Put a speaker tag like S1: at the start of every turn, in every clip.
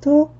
S1: 구독,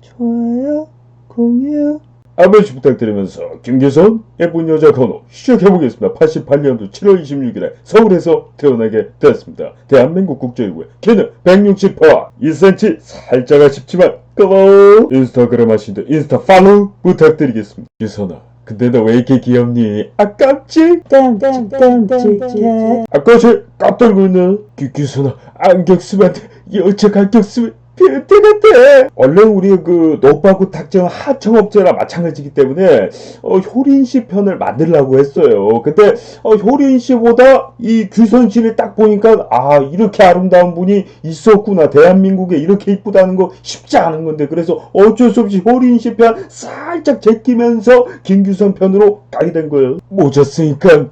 S1: 좋아요, 공유.
S2: 한 번씩 부탁드리면서 김계선 예쁜 여자 건호 시작해보겠습니다. 88년도 7월 26일에 서울에서 태어나게 되었습니다. 대한민국 국적이고요. 키는 160화 1cm 살짝 아쉽지만 고마워 인스타그램 하시는데 인스타 팔로우 부탁드리겠습니다. 계선아 근데 너 왜 이렇게 귀엽니? 아깝지?
S1: 깜찍, 깜찍해.
S2: 아까지 깜 떨고 있네. 기, 기선아 안경 쓰면 안 돼. 여책 안경 쓰면 변태 같아. 원래 우리 그 노빠구 탁정 하청업체라 마찬가지기 때문에 어, 효린 씨 편을 만들려고 했어요. 근데 어, 효린 씨보다 이 규선 씨를 딱 보니까 아 이렇게 아름다운 분이 있었구나. 대한민국에 이렇게 이쁘다는 거 쉽지 않은 건데 그래서 어쩔 수 없이 효린 씨 편 살짝 제끼면서 김규선 편으로 가게 된 거예요. 모자 쓰니까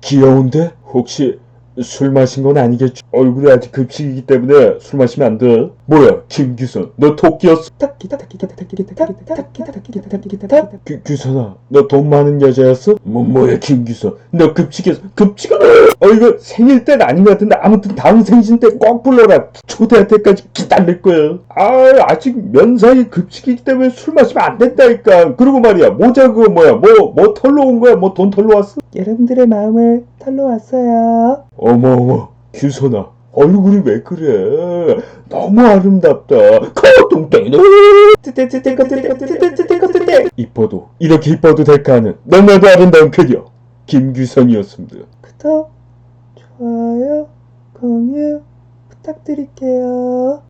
S2: 귀여운데 혹시 술 마신 건 아니겠죠? 얼굴이 아직 급식이기 때문에 술 마시면 안 돼. 뭐야, 김규선, 너 토끼였어? 규, 규선아, 너 돈 많은 여자였어? 뭐, 뭐야, 김규선, 너 급식이었어? 급식은? 어, 이거 생일 때는 아닌 것 같은데 아무튼 다음 생신 때 꼭 불러라. 초대할 때까지 기다릴 거야. 아, 아직 면사이 급식이기 때문에 술 마시면 안 된다니까. 그리고 말이야, 모자 그거 뭐야, 뭐, 뭐 털러 온 거야? 뭐 돈 털러 왔어?
S1: 여러분들의 마음을 털러 왔어요.
S2: 어머 어머 규선아 얼굴이 왜 그래 너무 아름답다 코뚱땡이 이뻐도 이렇게 이뻐도 될까는 너무나도 아름다운 그녀 김규선이었습니다
S1: 구독, 좋아요, 공유 부탁드릴게요.